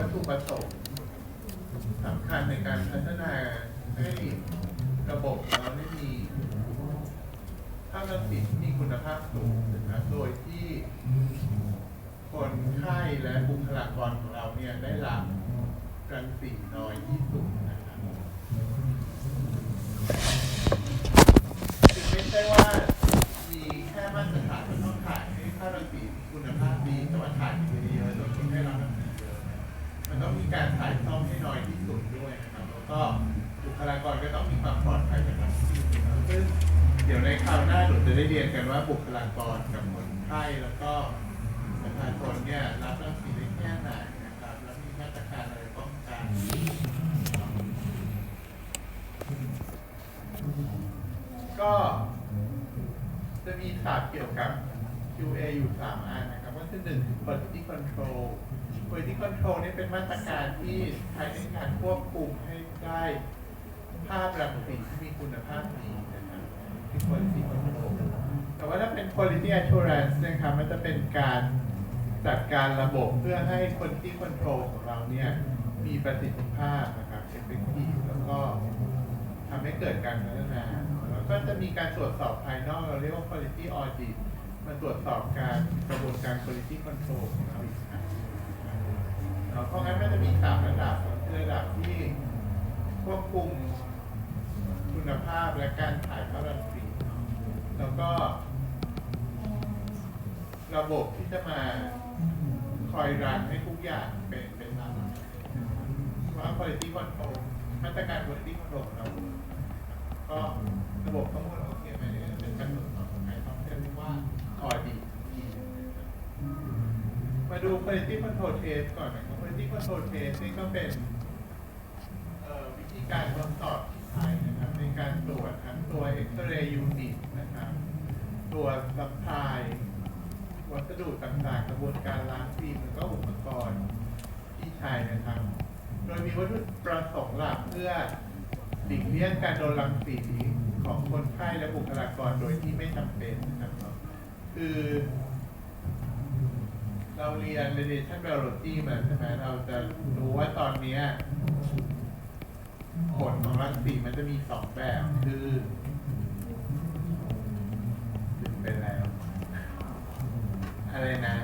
วัตถุประสงค์สำคัญในการพัฒนาให้ระบบเราได้มีภาพลักษณ์ที่มีคุณภาพสูงนะครับโดยที่คนไข้และบุคลากรของเราเนี่ยได้รับรังสีน้อยที่สุดนะครับคือไม่ใช่ว่ามีแค่มาตรฐานมันต้องถ่ายให้ค่ารังสีคุณภาพดีแต่ว่าถ่ายไปเยอะๆโดยที่ไม่รับ มันต้องมีการถ่ายซ่อมให้น้อยที่สุดด้วยนะครับแล้วก็บุคลากรก็ต้องมีความปลอดภัยจากรังสีนะครับซึ่งเดี๋ยวในคราวหน้าหนูจะได้เรียนกันว่าบุคลากรกับคนไข้แล้วก็ประชาชนเนี่ยรับรังสีได้แค่ไหนนะครับแล้วมีมาตรการอะไรป้องกันก็จะมีศาสตร์เกี่ยวกับ QA อยู่3อันนะครับก็คือหนึ่งคือ quality control quality control นี่เป็นมาตรการที่ใช้ในการควบคุมให้ได้ภาพรังสีที่มีคุณภาพดีนะครับคือ quality control แต่ว่าถ้าเป็น quality assurance นะครับมันจะเป็นการจัดการระบบเพื่อให้ quality control ของเราเนี่ยมีประสิทธิภาพนะครับ effective แล้วก็ทำให้เกิดการพัฒนา แล้วก็จะมีการตรวจสอบภายนอกเราเรียกว่า quality audit มาตรวจสอบการกระบวนการ quality control ของเราอีกครั้งนะครับเพราะงั้นมันจะมีสามระดับคือระดับที่ควบคุมคุณภาพและการถ่ายภาพรังสีเนาะแล้วก็ ระบบที่จะมาคอยรันให้ทุกอย่างเป็นเป็นตามว่า quality control มาตรการ quality control ของเราก็ระบบทั้งหมดโอเคไหมเนี่ยเป็นการตรวจ มาดู quality control test ก่อนนะครับ quality control test นี่ก็เป็นวิธีการทดสอบที่ใช้นะครับในการตรวจทั้งตัว X-ray unit นะครับตัวสัพพลายวัสดุต่างๆ กระบวนการล้างฟิล์มแล้วก็อุปกรณ์ที่ใช้นะครับ โดยมีวัตถุประสงค์หลักเพื่อหลีกเลี่ยงการโดนรังสีของคนไข้และบุคลากรโดยที่ไม่จำเป็นนะครับ คือ เราเรียน radiation biology มาใช่ไหมเราจะรู้ว่าตอนเนี้ยผลของรังสีมันจะมีสองแบบคือถึงไปแล้ว อะไรนะ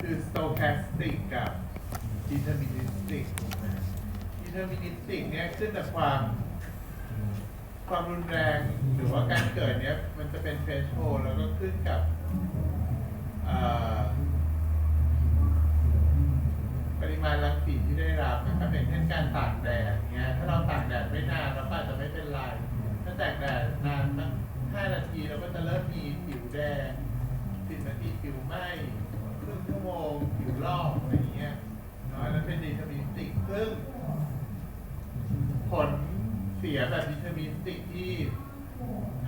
คือ stochastic กับ deterministic ถูกไหม deterministic เนี่ยขึ้นกับความความรุนแรงหรือว่าการเกิดเนี้ยมันจะเป็น threshold แล้วก็ขึ้นกับเอ่อปริมาณรังสีที่ได้รับนะครับอย่างเช่นการตากแดดเงี้ย ถ้าเราตากแดดไม่นานเราก็อาจจะไม่เป็นไร ถ้าตากแดดนานสักห้านาทีเราก็จะเริ่มมีผิวแดงสิบนาทีผิวไหม้ครึ่งชั่วโมงผิวลอกอะไรเงี้ยเนาะอันนั้นเป็นดีเทอร์มินติกซึ่ง ผลเสียแบบดิเทอร์มินติกที่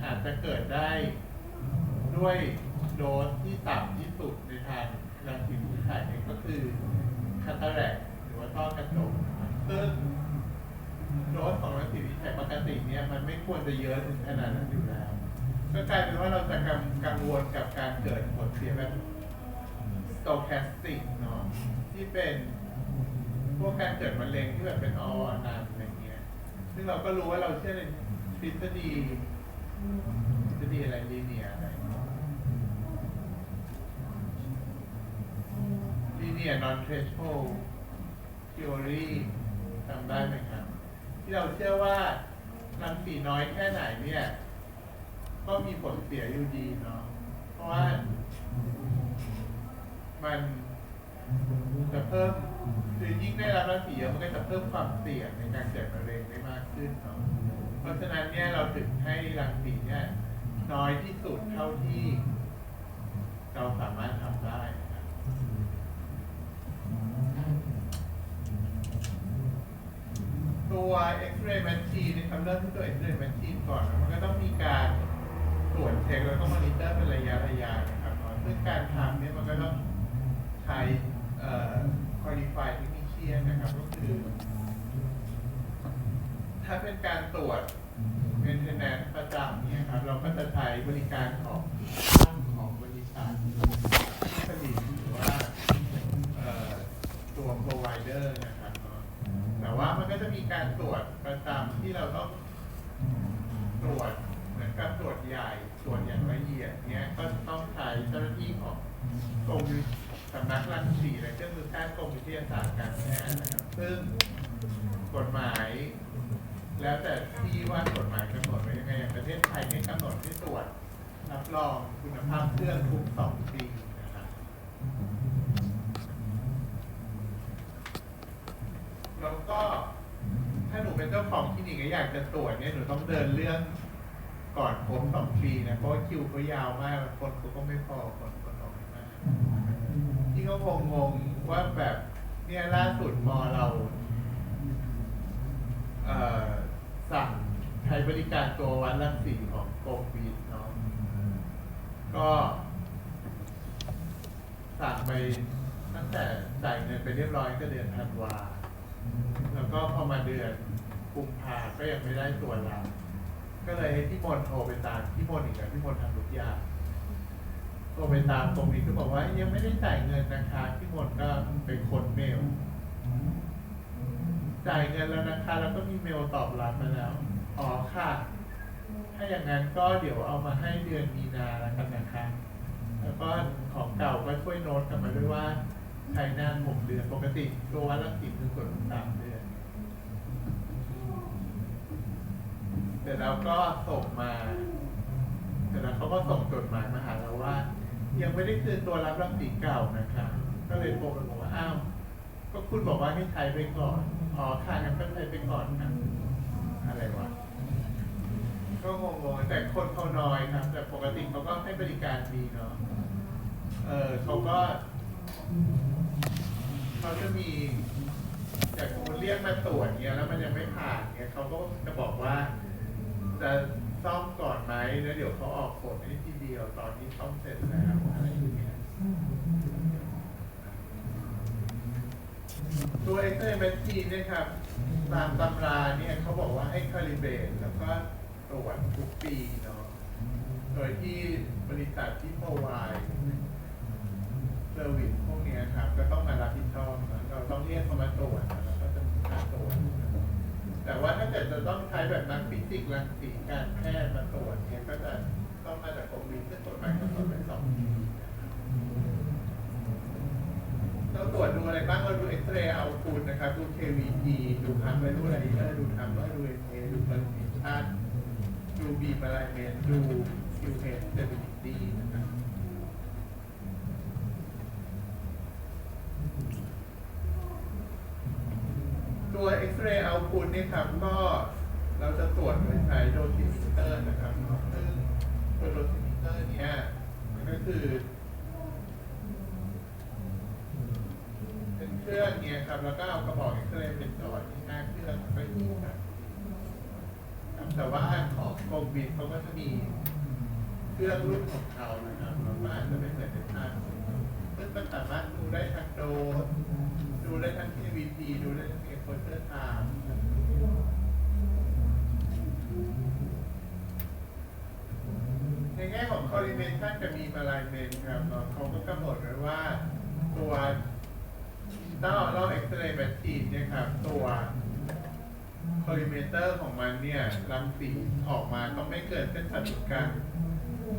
อาจจะเกิดได้ด้วยโดสที่ต่ำที่สุดในทางรังสีผู้ถ่ายเนี่ยก็คือคาตาแรกหรือว่าต้อกระจกซึ่งโดสของรังสีวิจัยปกติเนี่ยมันไม่ควรจะเยอะถึงขนาดนั้นอยู่แล้ว ก็กลายเป็นว่าเราจะกังกงวลกับการเกิดผลเสียแบบ stochastic เนาะที่เป็นพวกการเกิดมะเร็งที่แบบเป็นออนันอะไรเงี้ย ซึ่งเราก็รู้ว่าเราเชื่อในทฤษฎี ทฤษฎีอะไรลีเนียอะไรลีเนีย non threshold theory จำได้ไหมครับ ที่เราเชื่อว่ารังสีน้อยแค่ไหนเนี่ย ก็มีผลเสียอยู่ดีเนาะเพราะว่า มันจะเพิ่มคือยิ่งได้รับรังสีเยอะมันก็จะเพิ่มความเสี่ยงในการเกิดมะเร็งได้มากขึ้นเนาะ เพราะฉะนั้นเนี่ยเราถึงให้รังสีเนี่ยน้อยที่สุดเท่าที่ เราสามารถทำได้นะครับตัว X-ray machine นะครับเริ่มที่ตัว X-ray machine ก่อนนะมันก็ต้องมีการตรวจเช็คแล้วก็มอนิเตอร์เป็นระยะระยะนะครับนาะซึ่งการทำเนี่ยมันก็ต้องใช้เอ่อ qualified technician นะครับก็คือ ถ้าเป็นการตรวจ maintenance ประจำเนี่ยครับ เราก็จะใช้บริการของช่างของบริษัทที่ผลิตหรือว่าเดอร์นะครับ แต่ว่ามันก็จะมีการตรวจประจำที่เราต้องตรวจเหมือนกับตรวจใหญ่ตรวจอย่างละเอียดเนี้ยก็ต้องใช้เจ้าหน้าที่ของกรมสำนักรังสีและเครื่องมือแพทย์กรมวิทยาศาสตร์การแพทย์นะครับ ซึ่งกฎหมาย แล้วแต่ที่ว่ากฎหมายกำหนดไว้ยังไงอย่างประเทศไทยเนี่ยกำหนดให้ตรวจรับรองคุณภาพเครื่องทุกสองปีนะครับแล้วก็ถ้าหนูเป็นเจ้าของคลินิกแล้วอยากจะตรวจเนี่ยหนูต้องเดินเรื่องก่อนครบสองปีนะเพราะคิวเขายาวมากคนเขาก็ไม่พอคนก็น้อยมากที่ก็งงงว่าแบบเนี่ยล่าสุดมอเรา เอ่อ สั่งใช้บริการตัววัดรังสีของโกฟีดเนาะก็สั่งไปตั้งแต่จ่ายเงินไปเรียบร้อยก็เดือนธันวา แล้วก็พอมาเดือนกุมภาก็ยังไม่ได้ตัวรับก็เลยให้พี่มนต์โทรไปตามพี่มนต์อีกแล้วพี่มนต์ทำทุกอย่างโทรไปตามตรงนี้ก็บอกว่ายังไม่ได้จ่ายเงินนะคะพี่มนต์ก็ไปค้นเมล จ่ายเงินแล้วนะคะ แล้วก็มีเมลตอบรับมาแล้ว อ๋อค่ะ ถ้าอย่างนั้นก็เดี๋ยวเอามาให้เดือนมีนาแล้วกันนะคะ แล้วก็ของเก่าก็ช่วยโน้ตกลับมาด้วยว่าใช้นานหกเดือน ปกติตัววัดละสิบคือกดสามเดือน เสร็จแล้วก็ส่งมา เสร็จแล้วเขาก็ส่งจดหมายมาหาเราว่า ยังไม่ได้คืนตัวรับรังสีเก่านะคะ ก็เลยโทรไปบอกว่า อ้าว ก็คุณบอกว่าให้ใช้ไปก่อนอ๋อค่ะงั้นก็ใช้ไปก่อนนะอะไรวะก็งงๆแต่คนเขาน้อยครับ แต่ปกติเขาก็ให้บริการดีเนาะเออเขาก็เขาจะมีจากสมมติเรียกมาตรวจเนี้ยแล้วมันยังไม่ผ่านเนี้ยเขาก็จะบอกว่า จะซ่อมก่อนไหมแล้วเดี๋ยวเขาออกผลให้ทีเดียวตอนที่ซ่อมเสร็จแล้วอะไรอย่างเงี้ย ตัวเอ็กซ์เรย์แมชชีนเนี่ยครับตามตำราเนี่ยเขาบอกว่าให้คาลิเบรตแล้วก็ตรวจทุกปีเนาะโดยที่บริษัทที่พรไวเซอร์วิสพวกเนี้ยครับก็ต้องมารับผิดชอบนะเราต้องเรียกเขามาตรวจนะแล้วก็จะมีการตรวจแต่ว่าถ้าเกิดจะต้องใช้แบบนักฟิสิกส์รังสีการแพทย์มาตรวจเนี่ยก็จะต้องมาจากกรมวิทย์ซึ่งกฎหมายกำหนดไว้สองปีนะครับ เราตรวจดูอะไรบ้างเราดูเอ็กซเรย์เอาคูณนะครับดู KVT ดูทำไปดูอะไรเออดูทำว่าดูเอดูปริมาณชาติดูบีมาลายเมนดู QH stability นะครับตัวเอ็กซเรย์เอาคูณเนี่ยครับก็เราจะตรวจโดยใช้โดซิมิเตอร์นะครับซึ่งตัวโดซิมิเตอร์เนี่ยมันก็คือ เป็นเค รื่องเนี่ยครับแล้วก็เอากระบอกเอ็กซเรย์เป็นจอดที่หน้าเครื่องไปดูครับครับแต่ว่าของกรมบินเขาก็จะมีเครื่องรุ่นของเขานะครับแล้วก็อาจจะไม่เหมือนในภาพซึ่งมันสามารถดูได้ทั้งโดดูได้ทั้ง KVP ดูได้ทั้ง exposure time ในแง่ของ correlation กับ mean alignment ครับเนาะเขาก็กำหนดไว้ว่าตัว ถ้าเราเล่าเอ็กซเรย์แมชชีนเนี่ยครับตัวคอลิเมเตอร์ของมันเนี่ยรังสีออกมาต้องไม่เกินเส้นผ่านศูนย์กลาง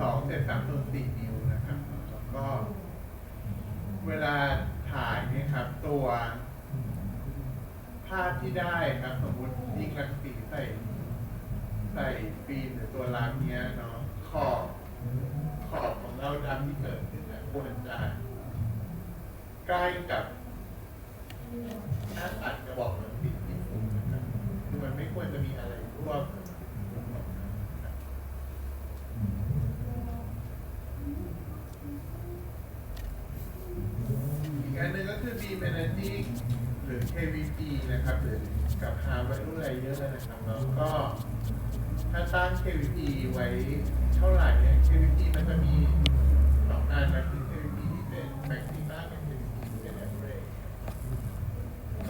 สองเศษสามส่วนสี่นิ้วนะครับแล้วก็เวลาถ่ายเนี่ยครับ ตัวภาพที่ได้ครับ สมมติยิงรังสีใส่ใส่ฟิล์มหรือตัวลามเนี้ยเนาะขอบขอบของเราดำที่เกิดขึ้นนะควรจะใกล้กับ ถ้าตัดกระบอกมันติดที่สูงนะครับคือมันไม่ควรจะมีอะไรร่วมอีกอันหนึ่งก็คือ beam energy หรือ KVP นะครับ หรือกับ hard value layer นะครับ แล้วก็ถ้าตั้ง KVP ไว้เท่าไหร่เนี่ย KVP มันจะมีสองอันนะคือ KVP ที่เป็น Max กับ KVP ที่เป็น average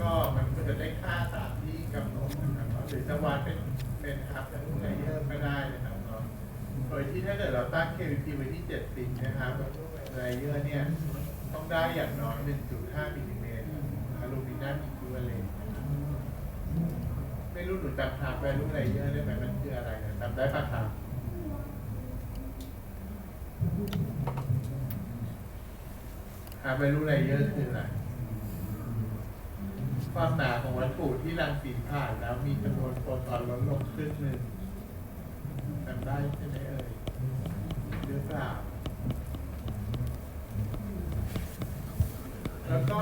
ก็มันก็จะ ได้ค่าตามที่กำหนดนะครับหรือจะวาดเป็นเป็นอัพเป็นเลเยอร์ก็ได้นะครับเนาะโดยที่ถ้าเกิดเราตั้ง KVP ไว้ที่ 70 นะครับเลเยอร์เนี่ยต้องได้อย่างน้อย 1.5มิลลิเมตรอลูมินั่นอีกด้วยเลยนะครับไม่รู้หนูจำ hard value layer ได้ไหมมันคืออะไรนะจำได้ปะครับ hard value layer คืออะไร ความหนาของวัตถุที่รังสีผ่านแล้วมีจำนวนโฟตอนลดลงครึ่งหนึ่งจำได้ใช่ไหมเอ่ยหรือเปล่าแล้วก็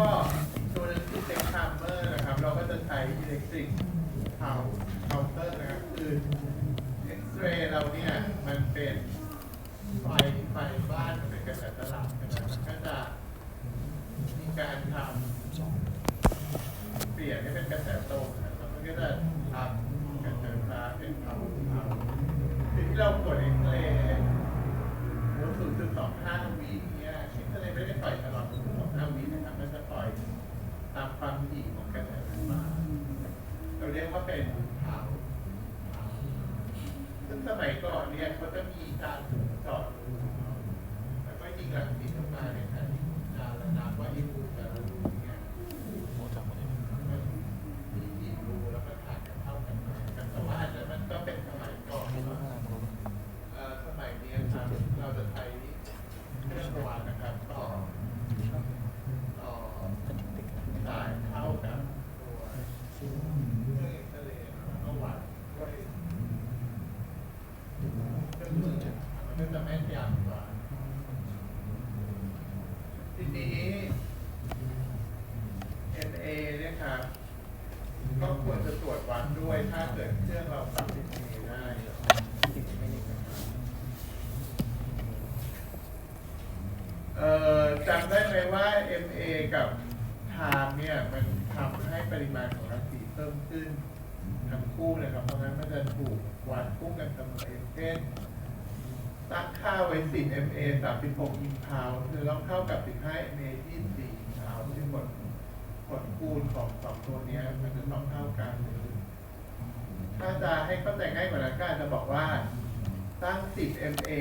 ตัวหนึงคือเซ็กคามเมอร์นะครับ เราก็จะใช้อิเล็กทริกเคาเคาน์เตอร์นะครับคือเอ็กซเรย์เราเนี่ย มันเป็นไฟไฟบ้านมันเป็นกระแสตลับใช่ไหมมันก็จะมีการทำ เปลี่ยนให้เป็นกระแสตรงนะแล้วมันก็จะทำกระแสไฟฟ้าเป็นเผาเผา คือที่เรากดเอ็กซเรย์โอ้ศูนย์จุดสองห้าวิเนี่ยเอ็กซเรย์ไม่ได้ปล่อยตลอดศูนย์จุดสองห้าวินะครับมันจะปล่อยตามความถี่ของกระแสไฟฟ้าเราเรียกว่าเป็นเผาเผาซึ่งสมัยก่อนเนี่ยเขาจะมีการเจอดรูแล้วก็ยิงหลังสีเข้ามาเนี่ยนะอ่าระดับว่าอินฟูจะรู้เนี่ย มีที่รูแล้วก็ถ่ายกันเท่ากันมาแต่ว่าอันนั้นมันก็เป็นสมัยก่อนว่าเอ่อสมัยนี้ครับเราจะใช้เครื่องวานนะครับต่อต่อสายเข้ากับตัวเครื่องเอ็กซเรย์แล้วก็วัดด้วยเครื่องมือนะครับมันก็จะแม่นยำกว่า ทีนี้ NA เนี่ยครับ ก็ควรจะตรวจวัดด้วยถ้าเกิดเครื่องเราปรับ NA ได้ เอ่อจำได้ไหมว่า MA กับ time เนี่ยมันทำให้ปริมาณของรังสีเพิ่มขึ้นทั้งคู่นะครับ เพราะงั้นมันจะถูกวัดคู่กันเสมอ เช่นตั้งค่าไว้ 10 MA 36 impound คือต้องเท่ากับ 15 MA 24 impound ซึ่งผลผลคูณของสองตัวนี้มันจะต้องเท่ากันหรือถ้าจะให้เข้าใจง่ายกว่านั้นก็จะบอกว่าตั้ง 10 MA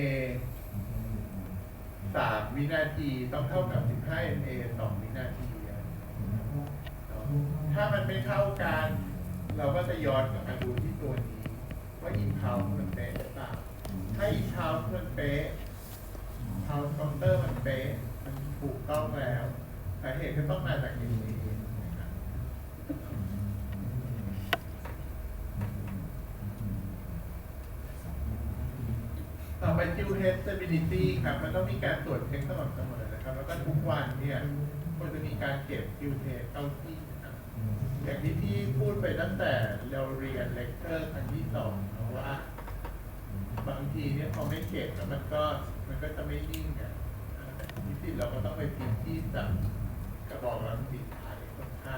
3 วินาทีต้องเท่ากับ 15 MA 2 วินาที ถ้ามันไม่เท่ากัน เราก็จะย้อนกลับมาดูที่ตัวนี้ ว่า impound มันเป็นาถ้เท้ามันเป๊ะเท้าคอมเตอร์มันเป๊ะมันถูกต้องแล้วสาเหตุก็ต้องมาจากอย่างนี้นะครับต่อไป QH stability ครับมันต้องมีการตรวจเช็คสม่ำเสมอนะครับ แล้วก็ทุกวันเนี่ยควรจะมีการเก็บ QH เข้าที่นะครับอย่างที่พี่พูดไปตั้งแต่เราเรียนเลคเชอร์ครั้งที่สองนะว่า บางทีเนี่ยพอไม่เก็บแล้วมันก็มันก็จะไม่นิ่งอะที่ที่เราก็ต้องไปพิมพ์ที่จับกระบอกรังสีถ่ายคนไข้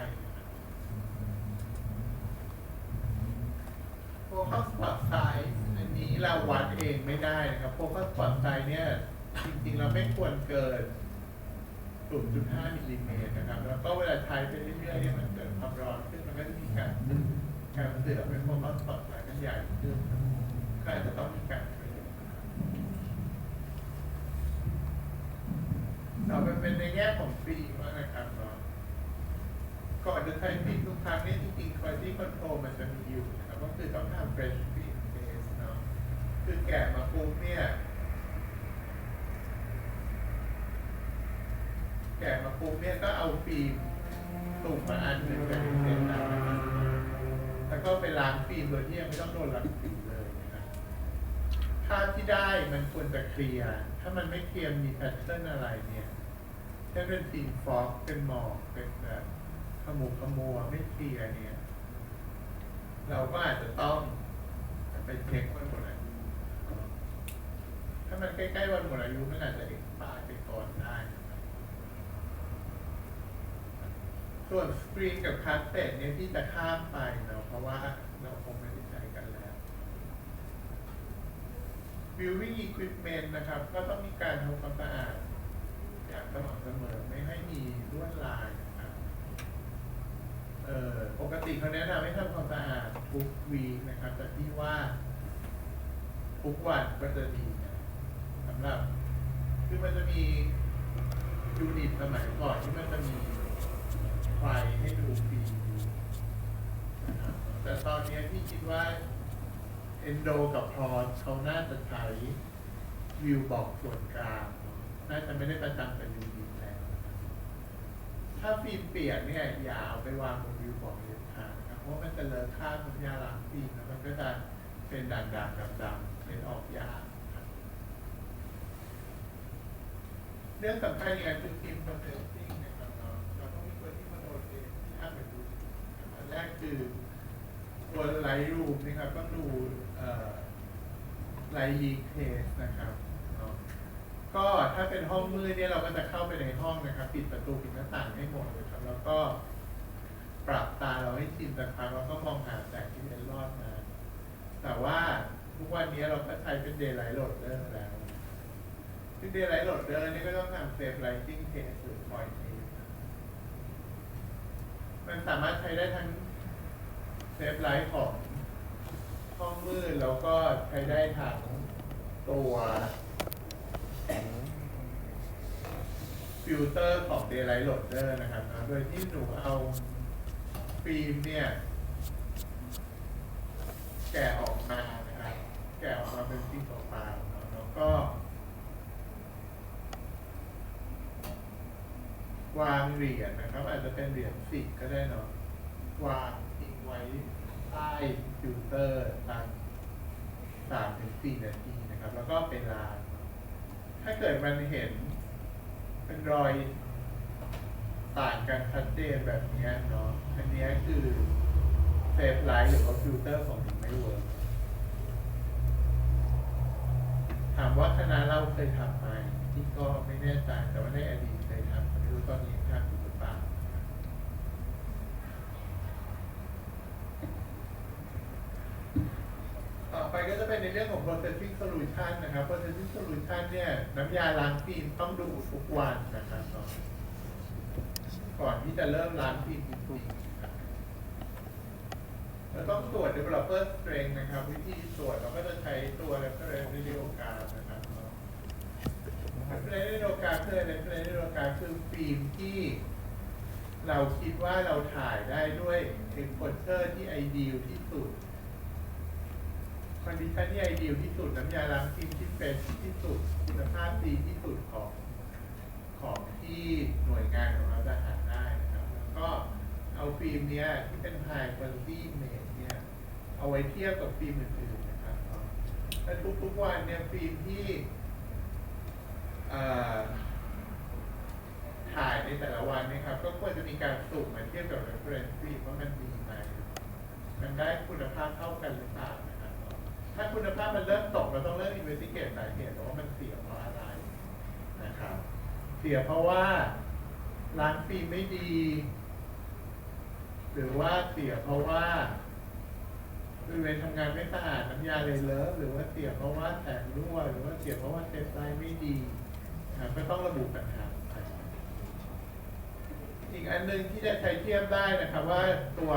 โฟกัสปอตไซส์อันนี้เราวัดเองไม่ได้นะครับโฟกัสปอตไซส์เนี่ย จริงๆเราไม่ควรเกิน0.5มิลลิเมตรนะครับ แล้วก็เวลาใช้ไปเรื่อยๆเนี่ยมันเกิดความร้อนขึ้นมันก็จะมีการการเสื่อมเป็นโฟกัสปอตไซส์มันใหญ่ขึ้น ก็จะต้องมีการเราเป็นในแง่ของฟิล์มานะครับเนาะก่อนจะใช้ฟิล์มทุกครั้งนี่จริงๆ quality control มันจะมีอยู่นะครับก็คือต้องทำ fresh film test เนาะคือแกะมาปุ๊บเนี่ยแกะมาปุ๊บเนี่ยก็เอาฟิล์มตุ่มมาอันหนึ่งกับเส้นะแล้วก็ไปล้างฟิล์มโดยที่ยังไม่ต้องโดนรังสีเลยนะครับ ภาพที่ได้มันควรจะเคลียร์ ถ้ามันไม่เคลียร์มีแพทเทิร์นอะไรเนี่ยเช่นเป็นสีฟอกเป็นหมอกเป็นแบบขมุกขมัวไม่เคลียร์เนี่ย เราก็อาจจะต้องไปเช็ควันหมดอายุถ้ามันใกล้ๆวันหมดอายุมันอาจจะเอ็กปายไปก่อนได้ ส่วนสกรีนกับคัสเซ็ตเนี่ยที่จะข้ามไปเนาะเพราะว่าเราคง building equipment นะครับ ก็ต้องมีการทำความสะอาดอย่างสม่ำเสมอไม่ให้มีลวดลายนะครับเอ่อปกติเขาแนะนำให้ทำความสะอาดทุกวีนะครับ แต่ที่ว่าทุกวันก็จะดีสำหรับคือมันจะมียูนิตสมัยก่อนที่มันจะมีไฟให้ดูฟรีนะครับแต่ตอนนี้ที่คิดว่า เอนโดกับพอสเขาน่าจะใช้วิวบอกส่วนกลางน่าจะไม่ได้ประจำเป็นยูดีแล้ว ถ้าฟิล์มเปียกเนี่ยอย่าเอาไปวางบนวิวบอกเด็ดขาดนะครับ เพราะว่ามันจะเลอะค่าบน้ำยาล้างฟิล์มแล้วมันก็จะเป็นด่างๆดำๆเป็นออกยากเรื่องสำคัญอีกอันคือฟิล์มโปรเซสซิ่งนะครับเนาะเราต้องมีตัวที่มาโดนเองที่ทำเป็นดูอันแรกคือ ตัวไลท์รูมนะครับต้องดูไลท์ยิงเทสนะครับก็ถ้าเป็นห้องมืดเนี่ยเราก็จะเข้าไปในห้องนะครับปิดประตูปิดหน้าต่างให้หมดเลยครับ แล้วก็ปรับตาเราให้ชินสักพักแล้วก็มองหาแสงที่เป็นรอดมาแต่ว่าทุกวันนี้เราก็ใช้เป็น daylight loader แล้วคือ daylight loader นี่ก็ต้องทำ safe lighting test หรือ point test มันสามารถใช้ได้ทั้ง safe light ของห้องมืดแล้วก็ใช้ได้ทั้งตัวฟิลเตอร์ของ daylight loader นะครับ โดยที่หนูเอาฟิล์มเนี่ย แกะออกมานะครับ แกะออกมาเป็นฟิล์มเปล่าๆแล้วก็ วางเหรียญนะครับ อาจจะเป็นเหรียญสิบก็ได้เนาะวาง ไว้ใต้ฟิลเตอร์ตามสามถึงสี่นาทีนะครับ แล้วก็เป็นลางถ้าเกิดมันเห็นเป็นรอยต่างกันชัดเจนแบบนี้เนาะ อันนี้คือเซฟไลท์หรือว่าฟิลเตอร์ของมันไม่เวิร์กถามว่าคณะเราเคยทำไหมที่ก็ไม่แน่ใจแต่ว่าในอดีตเคยทำไม่รู้ตอนนี้ทำอยู่หรือเปล่า ต่อไปก็จะ เป็นในเรื่องของ processing solution นะครับ processing solution เนี่ยน้ำยาล้างฟิล์มต้องดูทุกวันนะครับก่อนที่จะเริ่มล้างฟิล์มจริงๆเราต้องตรวจ developer strength นะครับ วิธีตรวจเราก็จะใช้ตัว reference radiograph นะครับเนาะ reference radiograph คืออะไร reference radiograph คือฟิล์มที่เราคิดว่าเราถ่ายได้ด้วย exposure ที่ ideal ที่สุด คอนดิชันที่ไอเดียที่สุดน้ำยาล้างฟิล์มที่เป็นที่สุดคุณภาพดีที่สุดของของที่หน่วยงานของเราจะหาได้นะครับแล้วก็เอาฟิล์มเนี้ยที่เป็น high quality image เนี่ยเอาไว้เทียบกับฟิล์มอื่นๆนะครับและทุกๆวันเนี่ยฟิล์มที่ถ่ายในแต่ละวันนะครับ ก็ควรจะมีการสุ่มมาเทียบกับ reference ฟิล์มว่ามันดีไหมมันได้คุณภาพเท่ากันหรือเปล่า ถ้าคุณภาพมันเริ่มตกเราต้องเริ่ม investigate สาเหตุว่ามันเสียเพราะอะไรนะครับเสียเพราะว่าล้างฟิล์มไม่ดี หรือว่าเสียเพราะว่าบริเวณทำงานไม่สะอาดน้ำยาเลยเลอะหรือว่าเสียเพราะว่าแสงรั่วหรือว่าเสียเพราะว่าเซฟไลน์ไม่ดีนะก็ต้องระบุปัญหาอีกอันหนึ่งที่จะใช้เทียบได้นะครับว่าตัว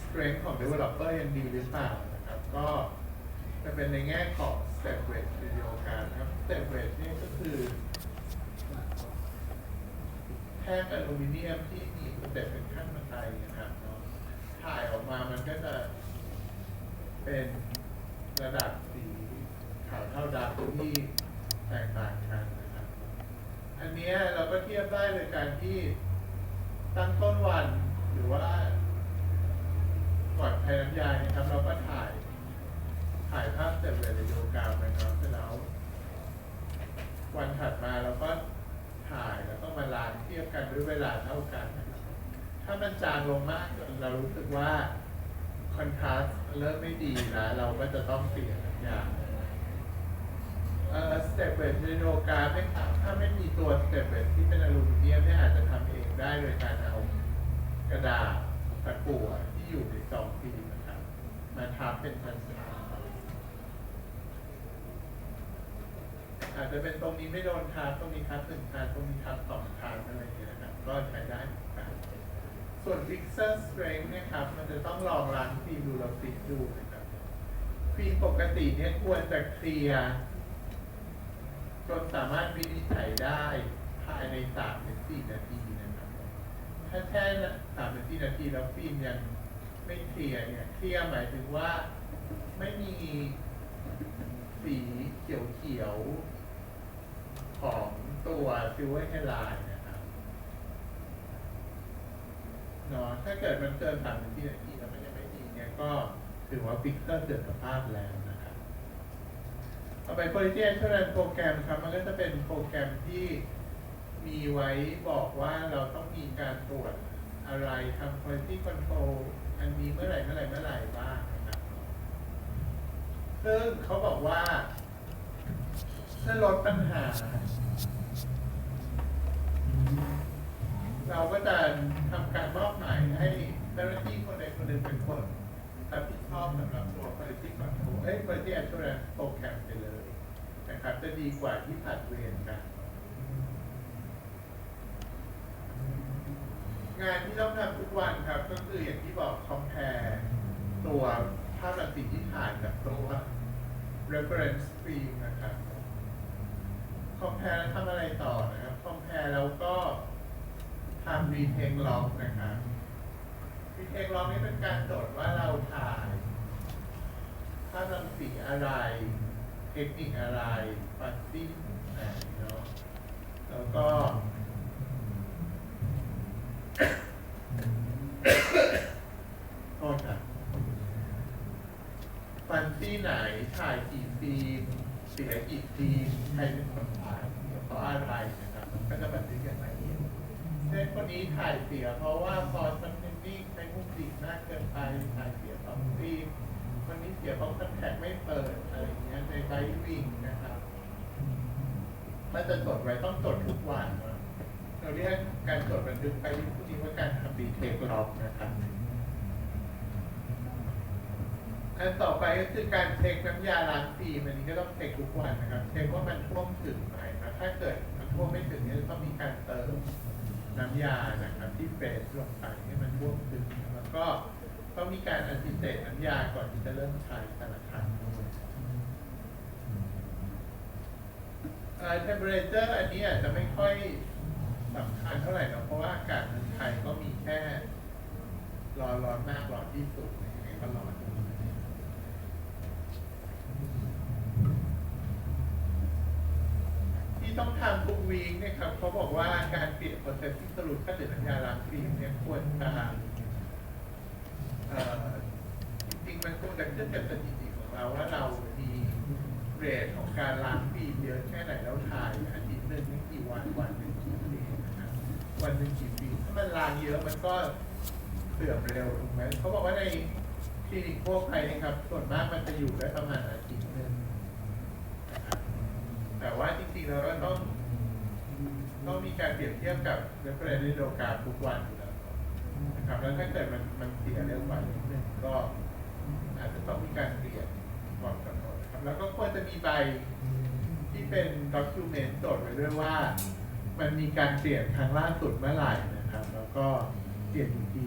strength ของ developer ยังดีหรือเปล่านะครับก็ จะเป็นในแง่ของ step w e i g h วิดีโอการครับ step weight นี่ก็คือแท่งอลูมิเนียมที่มีสเต็ปเป็นขั้นบันไดนะครับเนาะถ่ายออกมามันก็จะเป็นระดับสีขาวเท่าดำที่แตกต่างกันนะครับ อันนี้เราก็เทียบได้โดยการที่ตั้งต้นวันหรือว่าก่อนใช้น้ำยานะครับเราก็ถ่าย ถ่ายภาพเสร็จเลยในโยกรามนะครับเสร็จแล้ว วันถัดมาเราก็ถ่ายแล้วก็มาลางเทียบกันด้วยเวลาเท่ากัน ถ้ามันจางลงมากจนเรารู้สึกว่าคอนทราสต์เริ่มไม่ดีนะเราก็จะต้องเปลี่ยนน้ำยาเอ่อสเตปเวทเรโนกาไม่ครับถ้าไม่มีตัวสเตปเวทที่เป็นอลูมิเนียมเนี่ยอาจจะทำเองได้โดยการเอากระดาษตะกั่วที่อยู่ในซองฟิล์มนะครับมาทับเป็นชั้นๆ อาจจะเป็นตรงนี้ไม่โดนทับตรงนี้ทับหนึ่งทับตรงนี้ทับสองทับอะไรอย่างเงี้ยนะครับก็ใช้ได้เหมือนกันส่วน Fixer Strength เนี่ยครับ มันจะต้องลองล้างฟิล์มดูเราฟิกดูนะครับฟิล์มปกติเนี่ยควรจะเคลียร์จนสามารถวินิจฉัยได้ภายในสามถึงสี่นาทีนะครับ ถ้าแช่สามถึงสี่นาทีแล้วฟิล์มยังไม่เคลียร์เนี่ยเคลียร์หมายถึงว่าไม่มีสีเขียวเขียว ตัวซิลเวอร์เฮลายนะครับเนาะถ้าเกิดมันเกินสามนาทีนาทีแล้วมันยังไม่ดีเนี่ยก็ถือว่าพิกเซลเสื่อมสภาพแล้วนะครับต่อไป Quality Assurance โปรแกรมครับ มันก็จะเป็นโปรแกรมที่มีไว้บอกว่าเราต้องมีการตรวจอะไรทำ Quality Control อันนี้เมื่อไหร่เมื่อไหร่เมื่อไหร่บ้างนะครับซึ่งเขาบอกว่าเพื่อลดปัญหา เราก็จะทำการมอบหมายให้เจ้าหน้าที่คนใดคนหนึ่งเป็นคนรับผิดชอบสำหรับตัว Quality Control เอ้ย Quality Assurance โปรแกรมไปเลยนะครับจะดีกว่าที่ผัดเวรกันงานที่ต้องทำทุกวันครับ ก็คืออย่างที่บอก compare ตัวภาพรังสีที่ถ่ายกับตัว reference frame นะครับ compare แล้วทำอะไรต่อนะครับ compare แล้ว ก็ทำ retake log นะครับ retake log นี่เป็นการจดว่าเราถ่ายภาพรังสีอะไร เทคนิคอะไรฟันซิ่ไหนเนาะแล้วก็โทษครับฟันซี่ไหนถ่ายกี่ฟิล์มเสียกี่ฟิล์มใครเป็นคนถ่ายเพราะอะไรนะบันทึกอย่างละเอียดเช่น คนนี้ถ่ายเสีย เพราะว่าฟอนต์มันนิ่งใช้มุมดิกมากเกินไปถ่ายเสียสองฟิล์มคนนี้เสียเพราะคอนแทคไม่เปิดอะไรอย่างเงี้ยในไบวิ่งนะครับถ้าจะจดไว้ต้องจดทุกวันเนะเราเรียกการจดบันทึกไปที่พวกนี้ว่าการทำดีเทคล็อกนะครับอันต่อไปก็คือการเช็คน้ำยาล้างฟิล์มอันนี้ก็ต้องเช็คทุกวันนะครับเช็คว่ามันท่วมถึงไหมนะถ้าเกิดมันท่วมไม่ถึงเนี่ยต้องมีการเติม น้ำยานะครับที่เฟสลงไปให้มันท่วมถึงแล้วก็ต้องมีการอันติเตตน้ำยาก่อนที่จะเริ่มใช้แต่ละครั้งด้วยเอ่อ temperature อันนี้อาจจะไม่ค่อยสำคัญเท่าไหร่นะเพราะว่าอากาศเมืองไทยก็มีแค่ร้อนร้อนมากร้อนที่สุดยังไงก็ร้อน ที่ ต้องทำทุกวีคเนี่ยครับเขาบอกว่าการเปลี่ยน processing สรุปถ้าเกิดน้ำยาล้างฟิล์มเนี่ยควรจะเอ่อจริงๆมันควรจะขึ้นกับสถิติของเราว่าเรามีเรทของการล้างฟิล์มเยอะแค่ไหนแล้วถ่ายอาทิตย์หนึ่งนี่กี่วันวันหนึ่งกี่ฟิล์มนะครับวันหนึ่งกี่ฟิล์มถ้ามันล้างเยอะมันก็เสื่อมเร็วถูกไหมเขาบอกว่าในคลินิกพวกไทยนะครับส่วนมากมันจะอยู่ได้ประมาณอาทิตย์หนึ่งนะครับ ริงๆเราต้องต้องมีการเปรียบเทียบกับ reference ฤดูกาทุกวันอยู่แล้วนะครับ แล้วถ้าเกิดมันมันเสียเร็วกว่านิดนึงก็อาจจะต้องมีการเปลี่ยนก่อนกำหนดนะครับ แล้วก็ควรจะมีใบที่เป็น document จดไว้ด้วยว่า มันมีการเปลี่ยนครั้งล่าสุดเมื่อไหร่นะครับ แล้วก็เปลี่ยนอีกที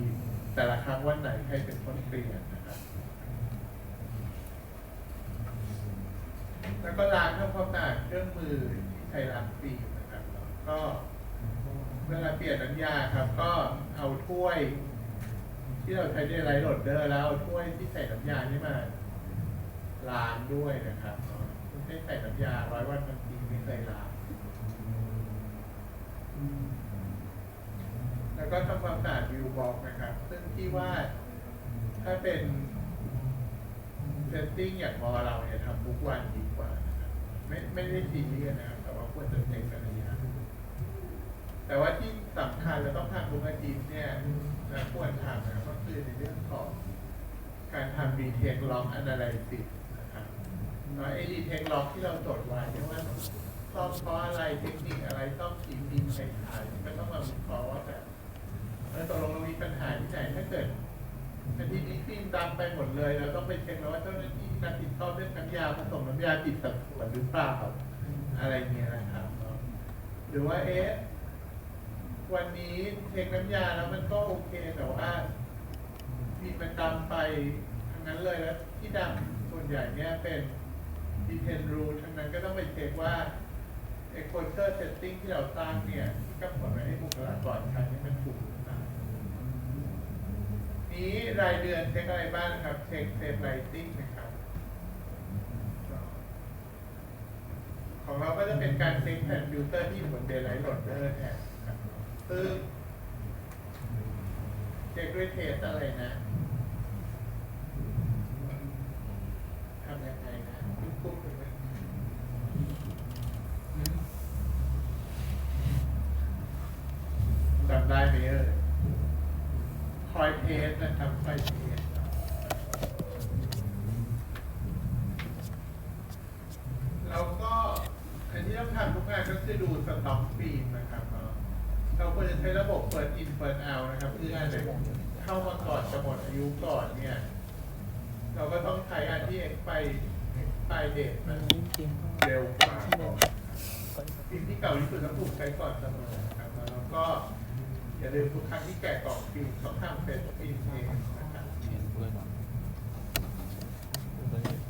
แต่ละครั้งวันไหนใครเป็นคนเปลี่ยนนะครับ แล้วก็ล้างทำความสะอาดเครื่องมือที่ใช้ล้างฟิล์มนะครับแล้วก็เวลาเปลี่ยนน้ำยาครับ ก็เอาถ้วย ที่เราใช้ในไลท์โหลดเดอร์แล้วเอาถ้วยที่ใส่น้ำยานี่มาล้างด้วยนะครับไม่ใช่ใส่น้ำยาร้อยวันพันปีไม่เคยล้างแล้วก็ทำความสะอาดวิวบ็อกนะครับ ซึ่งที่ว่าถ้าเป็น เซตติ้งอย่างมอเราเนี่ยทำทุกวันดีกว่านะครับไม่ไม่ได้ซีเรียสนะครับ แต่ว่าควรจะเช็คกันระยะแต่ว่าที่สำคัญและต้องทำทุกอาทิตย์เนี่ยนะควรทำนะครับก็คือในเรื่องของการทำ retake log analysis นะครับแล้วไอ้ retake log ที่เราจดไว้เนี่ยว่าซ่อมเพราะอะไรเทคนิคอะไรซ่อมกี่ปีใครถ่ายก็ต้องมาวิเคราะห์ว่าแบบเออตกลงเรามีปัญหาที่ไหนถ้าเกิด แต่ทีนี้ฟิล์มดำไปหมดเลยเราต้องไปเช็คแล้วว่าเจ้าหน้าที่การติดต่อเรื่องน้ำยาผสมน้ำยาติดสัดส่วนหรือเปล่าอะไรเงี้ยนะครับ หรือว่าเอ๊ะวันนี้เช็คน้ำยาแล้วมันก็โอเคแต่ว่าฟิล์มมันดำไปทั้งนั้นเลยแล้วที่ดำส่วนใหญ่เนี่ยเป็นดีเทนรูทั้งนั้นก็ต้องไปเช็คว่าเอ็กโคเชอร์เซตติ้งที่เราสร้างเนี่ยที่กำหนดไว้ให้บุคลากรใช้นี่มันถูก นี้รายเดือนเช็คอะไรบ้างนะครับ เช็คเซฟไลติ้งนะครับ ของเราก็จะเป็นการเช็คแผ่นฟิลเตอร์ที่อยู่บนเดลไลท์โหลดเดอร์แทนครับซึ่งเช็คด้วยเทสอะไรนะทำยังไงนะปุ๊บๆเลยจำได้ไหมเอ่ยคอยเทสนะครับคอยเทส แล้วก็อันที่ต้องทำทุกงานก็คือดูสต็อกฟิล์มนะครับเนาะเราควรจะใช้ระบบเปิดอินเปิดเอานะครับเพื่ออันไหนเข้ามาก่อนจะหมดอายุก่อนเนี่ย เราก็ต้องใช้อันที่ expiry expiry date มันเร็วกว่าฟิล์มที่เก่าที่สุดต้องถูกใช้ก่อนเสมอนะครับแล้วก็อย่าลืมทุ กครั้งที่แกะกล่องฟิล์มต้องเป็นฟิล์มเองนะครับ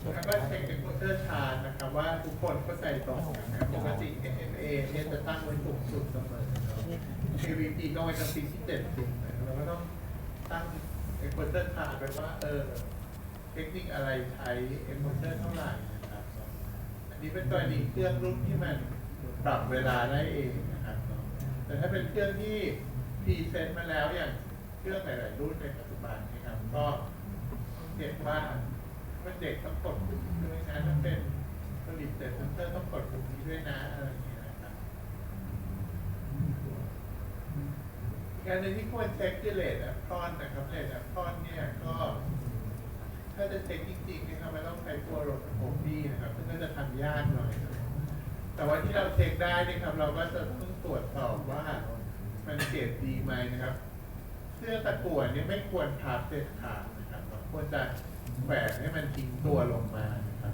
แล้วก็เช็คเป็นโคเตอร์ชาร์นะครับว่าทุกคนเขาใจตรงกันนะครับปกติ SMA เนี่ยจะตั้งไว้สูงสุดเสมอนะครับ AVP ก็ไว้ตั้งปีที่70นะครับเราก็ต้องตั้งเอ็กโคเตอร์ชาร์ไว้ว่าเออเทคนิคอะไรใช้เอ็กโคเตอร์เท่าไหร่นะครับอันนี้เป็นตัวนี้เครื่องรุ่นที่มันปรับเวลาได้เองนะครับแต่ถ้าเป็นเครื่องที่ พรีเซนต์มาแล้วอย่างเครื่องหลายๆรุ่นในปัจจุบันนะครับก็เห็นว่าเป็นเด็กต้องกดปุ่มด้วยนะถ้าเป็นผลิตเสร็จเซนเซอร์ต้องกดปุ่มนี้ด้วยนะอะไรอย่างเงี้ยนะครับกอันหนึงที่ควรเช็คคือเลทแอปพอนนะครับเลทแอปพอนเนี่ยก็ถ้าจะเช็คจริงๆนะครับมันต้องใช้ตัวโรตโคปี้นะครับซึ่งก็จะทำยากหน่อย แต่ว่าที่เราเช็คได้นะครับเราก็จะต้องตรวจสอบว่า มันเก็บดีไหมนะครับ เสื้อตะกั่วเนี่ยไม่ควรพับเด็ดขาดนะครับเราควรจะแหวกให้มันทิ้งตัวลงมานะครับ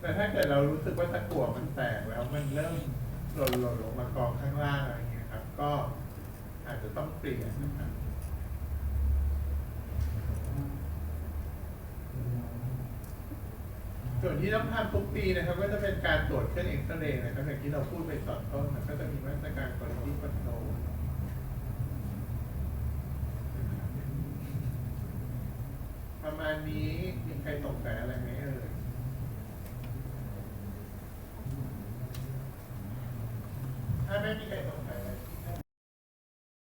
แต่ถ้าเกิดเรารู้สึกว่าตะกั่วมันแตกแล้วมันเริ่มหล่นหล่นลงมากองข้างล่างอะไรเงี้ยครับ ก็อาจจะต้องเปลี่ยนนะครับส่วนที่ต้องทำทุกปีนะครับ ก็จะเป็นการตรวจเครื่องเอ็กซเรย์นะครับอย่างที่เราพูดไปตอนต้นมันก็จะมีมาตรการ quality control ประ มาณนี้มีใครสงสัยอะไรไหมเอ่ยถ้าไม่มีใครสง